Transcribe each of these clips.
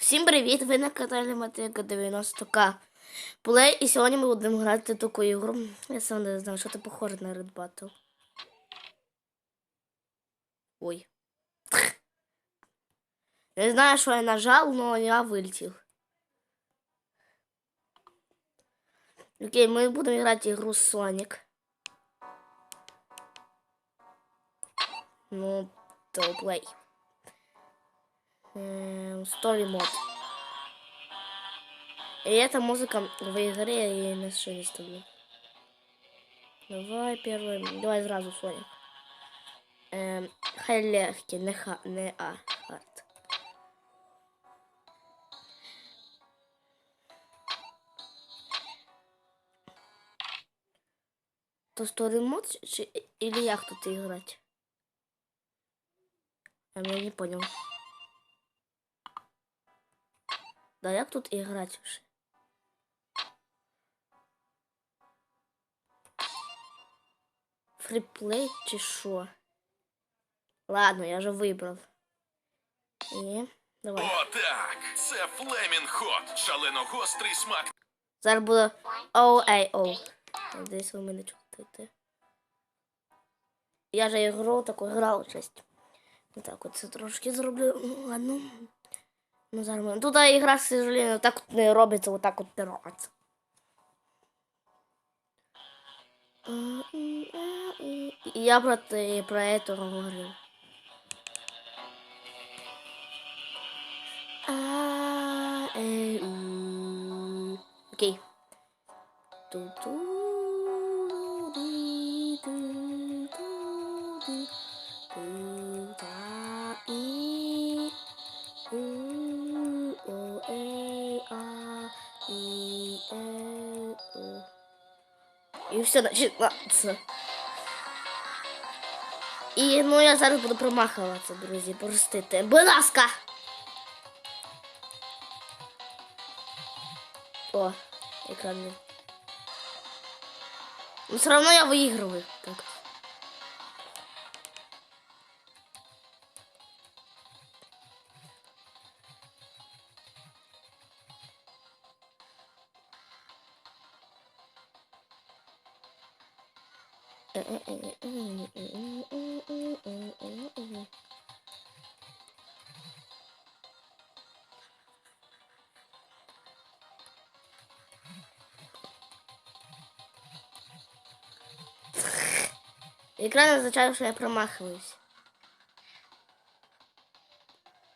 Всім привіт! Ви на каналі Матика 90К Плей, і сьогодні ми будемо грати таку ігру. Я сам не знаю, що це похоже на Red Battle. Ой. Не знаю, що я нажав, але я вилетів. Окей, ми будемо грати ігру Sonic. Ну, то плей. Story мод. И эта музыка в игре я ей на не ставлю. Давай первый. Давай сразу Соник. Эм, хай легкий, не, ха, не а, хард. То story мод или як тут играть? А ну, я не понял. Да як тут іграти вже? Фріплей чи що? Ладно, я вже вибрав. І... Давай. О, так! Це флемінг хот. Шалено гострий смак. Зараз буде ОАО. Десь ви мене чуєте. Я же ігру таку грав честь. Так, от це трошки зроблю. Ладно. Ну, зараз Тут ігра, к сожалению, так от не робиться, отак от не робиться. Я про те, про это говорю. Е, Окей. Ту-ту. Ту-ту. Ту-ту. Ту-ту. і все починається. и ну я зараз буду промахиваться друзья простите. Будь ласка! О, екран. но все равно я выигрываю. Так. Экран означает, что я промахиваюсь.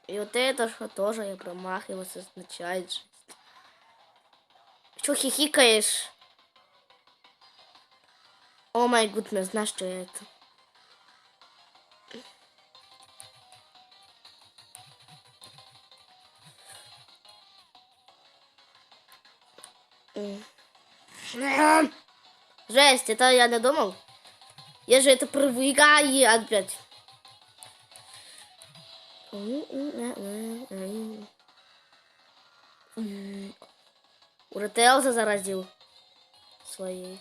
И вот это что тоже я промахиваюсь означает. Что хихикаешь? О май гуднес, знаешь, что это? Жесть, это я не думал. Я же это провигаю опять. Ура, заразил своей.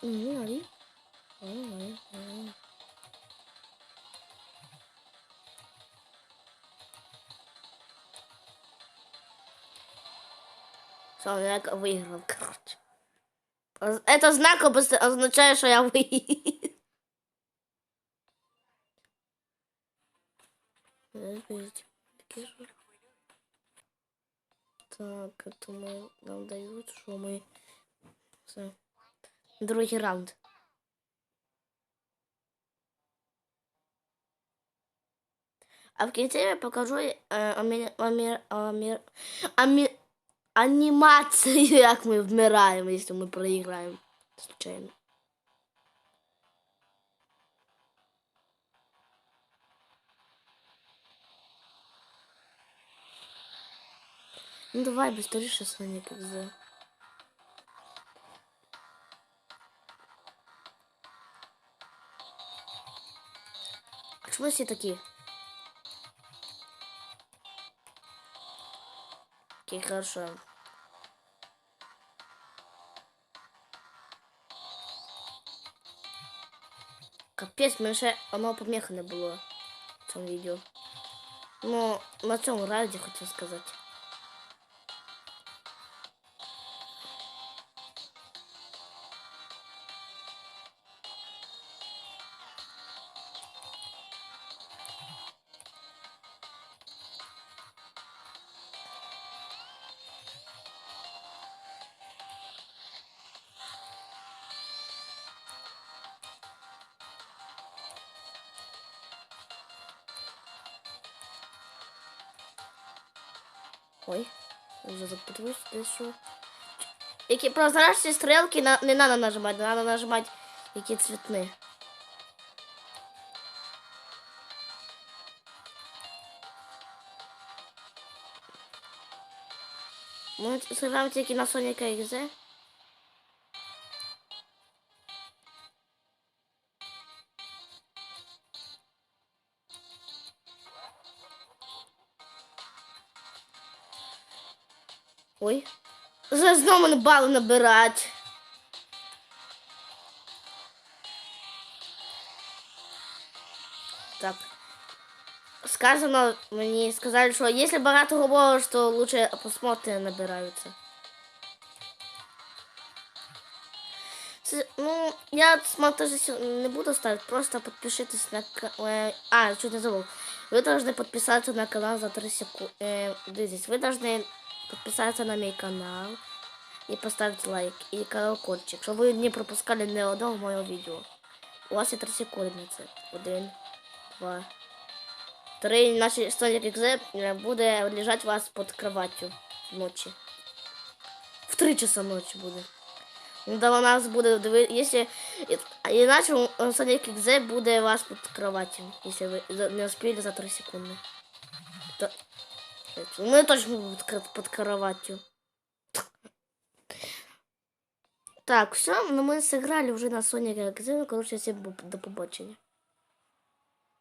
Não, ali. Não, ali, ali. Человек выиграл, короче. Это знак означает, что я выиграл. Так, это мы нам дают, что мы... Все. Другий раунд. А в кінці я покажу е, амі, амі, амі, амі, анімацію, як ми вмираємо, якщо ми проіграємо. Случайно. Ну давай быстрее Соник XZ. А чому всі такі? Окей, хорошо. Капець, мене ще воно поміха не було в цьому відео. Ну, на цьому раді хотів сказати. Ой, уже запутываюсь, десь що. Які прозрачні стрілки на, не треба нажимати, треба нажимати які цвітні. Ми зіграємо тільки на Sonic XZ. Ой. Вже знову мене бали набирати. Так. Сказано, мені сказали, що якщо багато говориш, то лучше посмотри набираються. Це, ну, я смотрите не буду ставить, просто подпишитесь на к- э, А, чуть не забыл. Вы должны подписаться на канал за 3 секунды. Э, здесь. Вы должны подписаться на мой канал и поставить лайк и колокольчик, чтобы вы не пропускали ни одного моего видео. У вас є 3 секунди. Один, два, три. Наш Sonic XZ е, буде лежать вас під кроваттю вночі. В 3 часа ночі буде. Ну, у нас буде диви... Якщо... Іначе Sonic XZ буде вас під кроваттю, якщо ви не успіли за 3 секунди. То... меня точно будет под кроватью. Так, все, ну мы сыграли уже на Соника. Короче, всем до побачення.